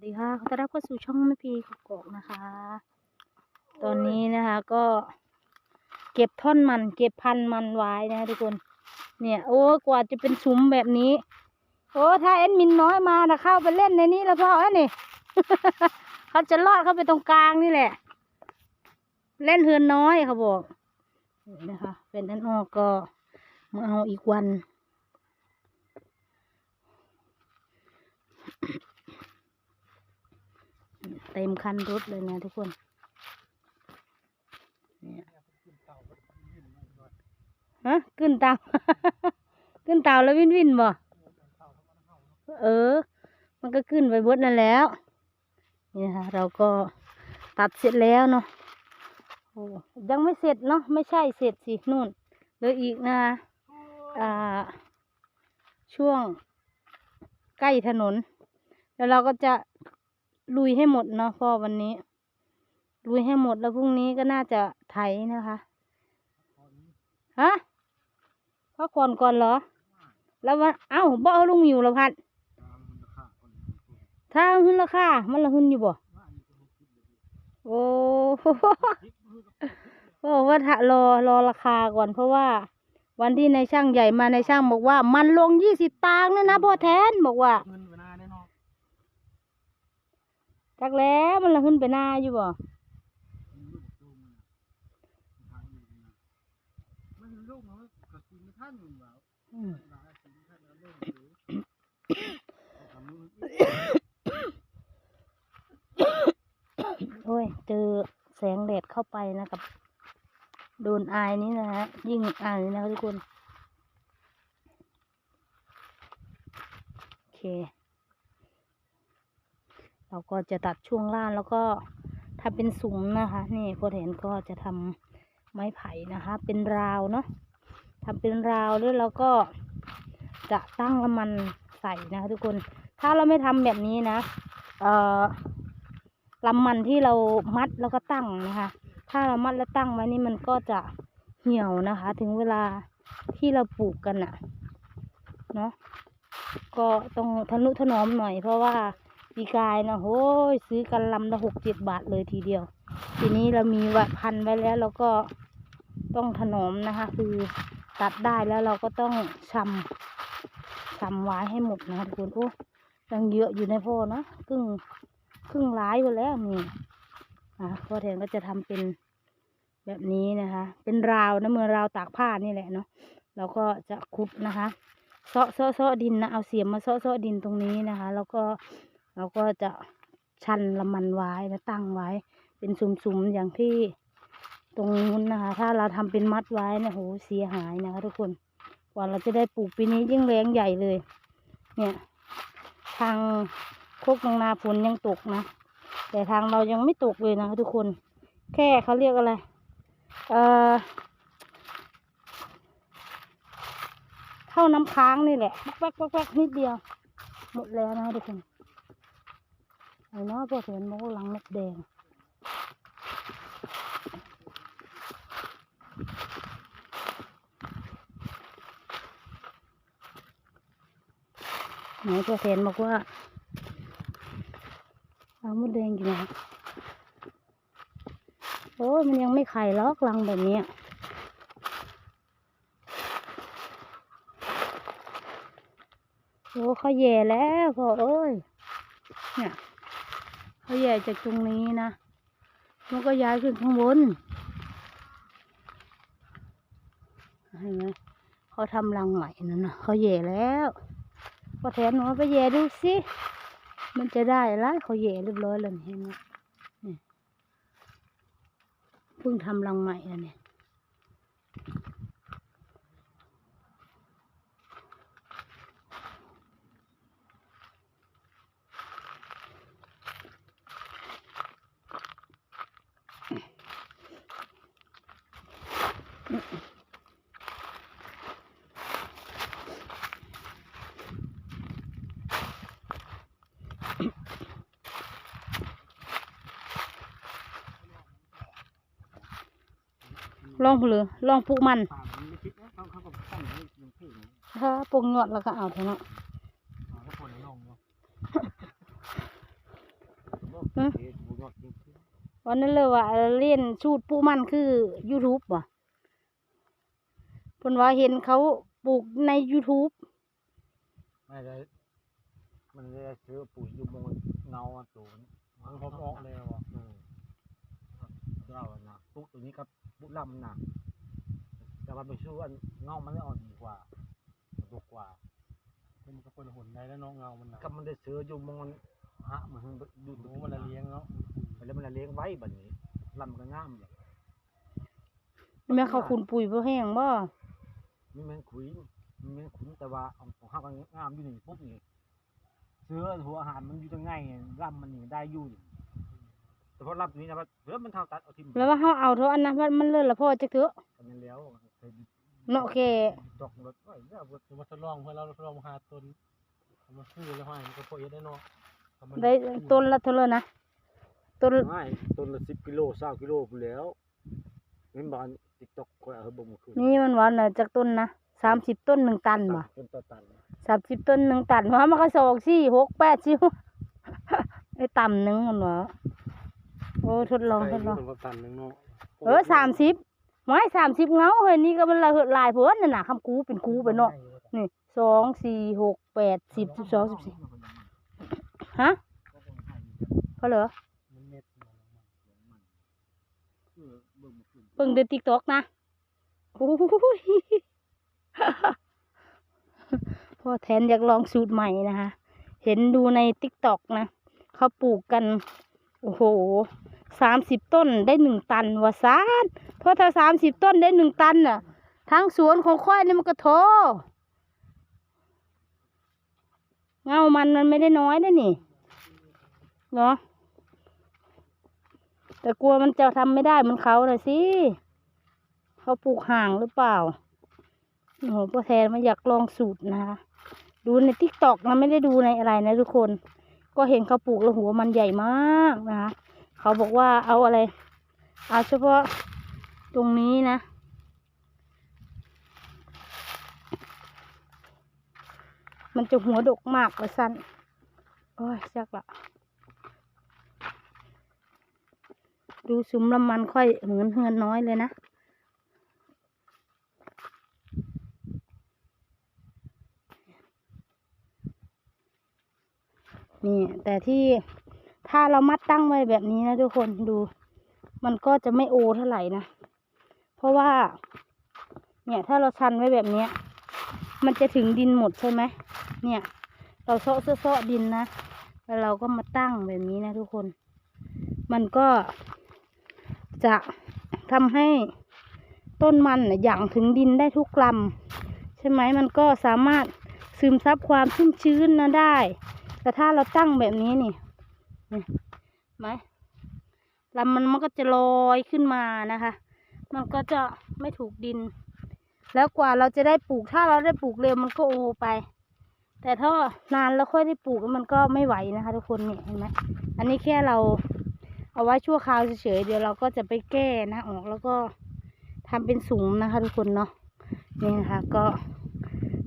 สวัสดีค่ะขอต้อนรับเข้าสู่ช่องแม่พีกกอกนะคะ ตอนนี้นะคะก็เก็บท่อนมัน เก็บพันมันไว้นะคะทุกคน เนี่ย โอ้กว่าจะเป็นซุ้มแบบนี้ โอ้ถ้าเอ็นมินน้อยมานะเข้าไปเล่นในนี้แล้วพ่อเอ้นี่ เขาจะลอดเข้าไปตรงกลางนี่แหละ เล่นเฮือนน้อยเขาบอกนะคะ เป็นนั้นออกก็มาเอาอีกวัน เต็มคันรถเลยนะทุกคนเนี่ยฮะขึ้นเตาขึ้นเตาแล้ววิ่นวิ่นบ่เออ มันก็ขึ้นไปบดนั่นแล้วนี่นะคะเราก็ตัดเสร็จแล้วเนาะโอ้ยังไม่เสร็จเนาะไม่ใช่เสร็จสินู่นเหลยอีกนะอ่าช่วงใกล้ถนน แล้วเราก็จะ ลุยให้หมดเนาะพ่อวันนี้ ลุยให้หมดแล้วพรุ่งนี้ก็น่าจะไถนะคะฮะพักผ่อนก่อนเหรอ แล้ววันเอ้าบ่เอาลุงอยู่ละพัดถ้าขึ้นราคามันละขึ้นอยู่บ่โอ้บอว่าถ้ารอรอราคาก่อนเพราะว่า วันที่ในายช่างใหญ่มาในายช่างบอกว่า มันลงยี่สิบตังค์เนะนะพ่อแทนบอกว่า เงินเวลาแน่นอน จักแล้วมันละขึ้นไปหน้าอยู่บ่มันลูกมันก็นท่านอยู่แล้วอืมหลายกินท่านแล้วเล่นอยู่ทำโอ้ย เจอแสงแดดเข้าไปนะกับ โดนอายนี้นะฮะ ยิ่งอายนะคะทุกคน โอเค เราก็จะตัดช่วงล่างแล้วก็ทำเป็นสุมนะคะ นี่พอเห็นก็จะทำไม้ไผ่นะคะ เป็นราวเนาะทำเป็นราวแล้วเราก็จะตั้งละมันใส่นะคะทุกคน ถ้าเราไม่ทำแบบนี้นะ เอ่อลำมันที่เรามัดแล้วก็ตั้งนะคะ ถ้าเรามัดแล้วตั้งไว้นี่มันก็จะเหี่ยวนะคะ ถึงเวลาที่เราปลูกกันน่ะเนาะก็ต้องทนุถนอมหน่อยเพราะว่า ปีกายนะโอ้ยซื้อกันลำละหกเจ็ดบาทเลยทีเดียว ทีนี้เรามีไวพันไว้แล้วเราก็ต้องถนอมนะคะ คือตัดได้แล้วเราก็ต้องชำชำไว้ให้หมดนะคะทุกคนโอ้ยังเยอะอยู่ในพ่อนะครึ่งครึ่งร้ายไปแล้วนี่อะพ่อแทนก็จะทำเป็นแบบนี้นะคะ เป็นราวนะเมื่อราวตากผ้านี่แหละเนาะเราก็จะขุดนะคะเซาะเซาะเซาะดินนะเอาเสียมมาเซาะเซาะดินตรงนี้นะคะ แล้วก็ เราก็จะชันละมันไว้แล้วตั้งไว้ เป็นสุ่มๆอย่างที่ตรงนู้นนะคะ ถ้าเราทำเป็นมัดไว้เนะโหเสียหายนะคะทุกคนกว่าเราจะได้ปลูกปีนี้ยิ่งแรงใหญ่เลย เนี่ย ทางโคกนางนาฝนยังตกนะ แต่ทางเรายังไม่ตกเลยนะคะทุกคน แค่เขาเรียกอะไร เอ่อเท่าน้ำค้างนี่แหละแป๊กแป๊กแป๊กนิดเดียว หมดแล้วนะทุกคน ไอ้เนาะพวกเห็นมกหลังนกแดงไหนพวกเห็นบอกว่าเอามดแดงอยู่ไหนโอ้มันยังไม่ไข่ล็อกรังแบบนี้โอ้เขาแย่แล้วพอเอ้ยเนี่ย เขาแย่จากตรงนี้นะมันก็ย้ายขึ้นข้างบนเห็นไหมเขาทำรังใหม่นั่นนะเขาแย่แล้วพอแทนหนูไปแย่ดูสิมันจะได้ละไรเขาแย่เรียบร้อยแล้วเห็นไหมเพิ่งทำรังใหม่แล้วเนี่ย ลองเลยลองปลูกมันป่ามันไม่คิดนะเขาเขาก็ตั้งไว้ยังเท่เลยถ้าปลูกยอดแล้วก็เอาเถอะเนาะป่าก็พอได้ลองเนาะฮะเฮ็ดบุญยอดจริงวันนั้นเลยว่าเล่นชูดปูมันคือ YouTube บ่เพิ่นว่าเห็นเขาปลูกใน YouTube ๆไม่ได้มันได้ซื้อปุ๋ยอยู่บนเงาอะตูนมันพบออกแล้วอะอืมเราอะนะปุ๊ตัวนี้กับ ปุ๊ลำนะแต่ว่าไปสู้อันเงามันได้อ่อนดีกว่าดกกว่ามันก็คนหุ่นได้แล้วเน้องเงามันหนาก็มันได้ซื้ออยู่มองฮะมันดูหนูมันละเลี้ยงเนาะแล้วมันละเลี้ยงไว้แบบนี้ลำก็งามเลยแม่เขาขุนปุ๋ยบ่แห้งบ่นี่มันขุยมันมันขุนแต่ว่าของของข้าวก็งามอยู่นี่ปุ๊บนี่เสื้อหัวอาหารมันอยู่ตรงไงลำมันนี่ได้อยู่นี่ แต่พอลำตัวนี้นะว่าเพื่อมันเท่าตัดเอาทิ่มแล้วว่าเฮาเอาเท่าอันนั้นมันมันเลิศละพ่อจักเถอะกันนั้นแล้วเคยเนาะแค่ตกรถไว้แล้วบ่จะมาทดลองเพื่อเราทดลองหาต้นเอามาซื้อแล้วให้มันก็พอเอ็ดได้เนาะถ้ามันได้ต้นละเท่าไหร่นะต้นไม่ต้นละ10กิโล20กิโลพู้นแล้วเห็นบ่อัน TikTok คอยเอาให้เบิ่งเมื่อคืนนี่มันว่าน่ะจากต้นนะ30ต้นหนึ่งตันบ่ต้นต่อตัน30ต้นหนึ่งตันว่ามันก็สองสี่หกแปดสิไอ้ต่ำหนึงมันว่า โอ้ทดลองทดลองมันก็ตันหนึงเนาะเออสามสิบไม้สามสิบเงาเฮ้ยนี่ก็มันละเหอะหลายเพิ่นน่ะนะคำกูเป็นกูไปเนาะนี่สองสี่หกแปดสิบสิบสองสิบสี่ฮะเพราะเหรอมันเม็ดมันเพิ่งเดินติ๊กตอกนะโอ้ยพ่อแทนอยากลองสูตรใหม่นะคะ เห็นดูในติ๊กตอกนะ เขาปลูกกัน โอ้โห สามสิบต้นได้หนึ่งตันวะซานเพราะถ้าสามสิบต้นได้หนึ่งตันน่ะทั้งสวนของควายนี่มันก็โทเงามันมันไม่ได้น้อยนะนี่เนาะแต่กลัวมันจะทำไม่ได้เหมือนเขาเลยสิเขาปลูกห่างหรือเปล่าโอ้โหพ่อแทนมันอยากลองสูตรนะคะดูในทิกตอกนไม่ได้ดูในอะไรนะทุกคน ก็เห็นเขาปลูกแล้วหัวมันใหญ่มากนะคะ เขาบอกว่าเอาอะไร เอาเฉพาะตรงนี้นะ มันจะหัวดกมากเลยสั้นโอ้ยจักละดูซุ้มลำมันค่อยเหมือนเฮือนน้อยเลยนะนี่แต่ที่ ถ้าเรามัดตั้งไว้แบบนี้นะทุกคนดู มันก็จะไม่โอเท่าไหร่นะ เพราะว่า เนี่ยถ้าเราชันไว้แบบนี้มันจะถึงดินหมดใช่ไหมเนี่ย เราเซาะเซาะดินนะแล้วเราก็มาตั้งแบบนี้นะทุกคน มันก็จะทำให้ต้นมันน่ะหยั่งถึงดินได้ทุกลำใช่ไหมมันก็สามารถซึมซับความชุ่มชื้นนะได้ แต่ถ้าเราตั้งแบบนี้นี่ ไหมลำมันมันก็จะลอยขึ้นมานะคะ มันก็จะไม่ถูกดิน แล้วกว่าเราจะได้ปลูกถ้าเราได้ปลูกเร็วมันก็โอไป แต่ถ้านานแล้วค่อยได้ปลูกมันก็ไม่ไหวนะคะ ทุกคนเนี่ยเห็นไหมอันนี้แค่เราเอาไว้ชั่วคราวเฉยๆเดี๋ยวเราก็จะไปแก้นะออกแล้วก็ทำเป็นสูงนะคะ ทุกคนเนาะนี่นะคะ ก็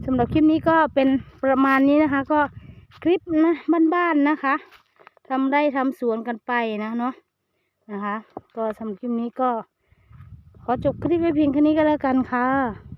สำหรับคลิปนี้ก็เป็นประมาณนี้นะคะ ก็คลิปนะบ้านๆนะคะ ทำไร่ทำสวนกันไปนะเนาะนะคะ ก็สำหรับคลิปนี้ก็ ขอจบคลิปไว้เพียงแค่นี้ก็แล้วกันค่ะ